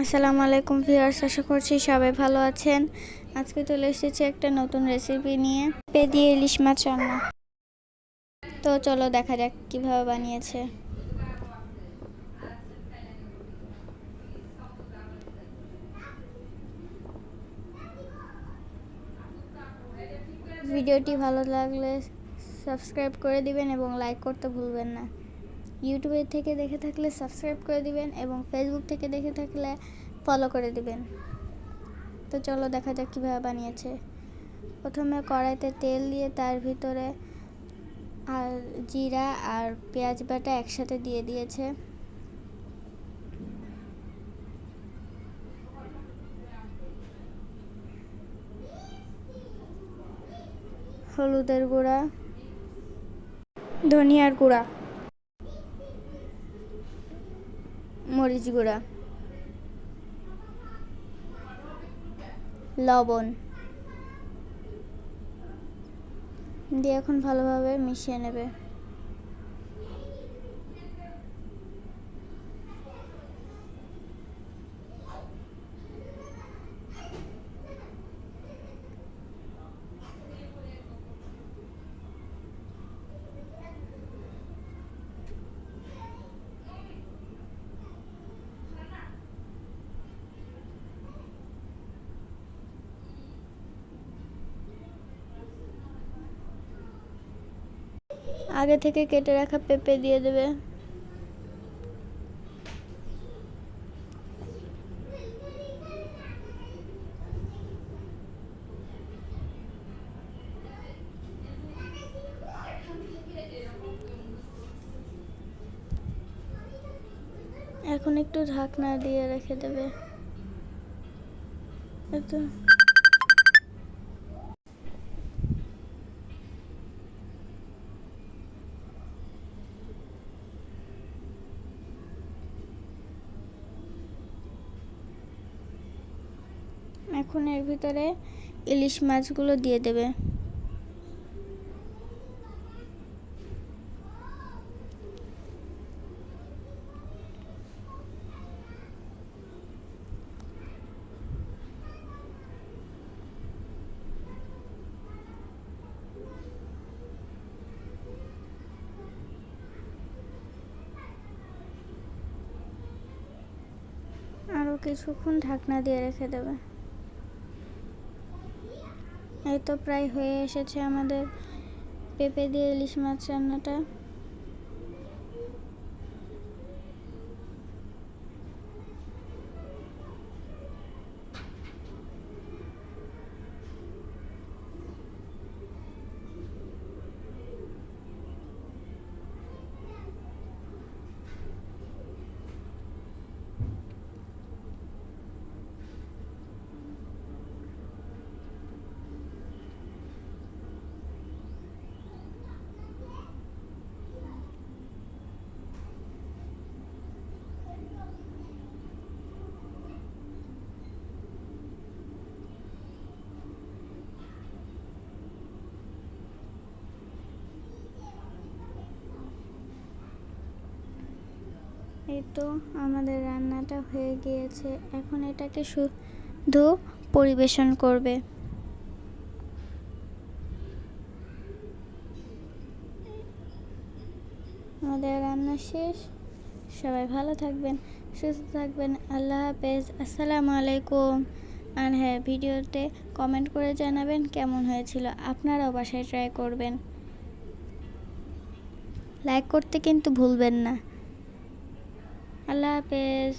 আসসালামু আলাইকুম ভিউয়ার্স, আশা করছি সবাই ভালো আছেন। আজকে চলে এসেছি একটা নতুন রেসিপি নিয়ে পে দিয়ে ইলিশ মাছ রান্না। তো চলো দেখা যাক কীভাবে বানিয়েছে। ভিডিওটি ভালো লাগলে সাবস্ক্রাইব করে দিবেন এবং লাইক করতে ভুলবেন না। ইউটিউবে থেকে দেখে থাকলে সাবস্ক্রাইব করে দিবেন এবং ফেসবুক থেকে দেখে থাকলে ফলো করে দিবেন। তো চলো দেখা যাক কীভাবে বানিয়েছে। প্রথমে কড়াইতে তেল দিয়ে তার ভিতরে আর জিরা আর পেঁয়াজ বাটা একসাথে দিয়ে দিয়েছে। হলুদের গুঁড়া, ধনিয়ার গুঁড়া। মরিচ গুঁড়া লবণ দিয়ে এখন ভালোভাবে মিশিয়ে নেবে। আগে থেকে কেটে রাখা পেঁপে দিয়ে দেবে। এখন একটু ঢাকনা দিয়ে রেখে দেবে। একটু এখন এর ভিতরে ইলিশ মাছগুলো দিয়ে দেবে। কিছুক্ষণ ঢাকনা দিয়ে রেখে দেবে। এই তো প্রায় হয়ে এসেছে আমাদের পেঁপে দিয়ে ইলিশ মাছ রান্নাটা। এই তো আমাদের রান্নাটা হয়ে গিয়েছে। এখন এটাকে শুধু পরিবেশন করবে। আমাদের রান্না শেষ। সবাই ভালো থাকবেন, সুস্থ থাকবেন। আল্লাহ হাফেজ। আসসালামু আলাইকুম। আর হ্যাঁ ভিডিওতে কমেন্ট করে জানাবেন কেমন হয়েছিল। আপনারাও বাসায় ট্রাই করবেন। লাইক করতে কিন্তু ভুলবেন না। আল্লাহ হাফেজ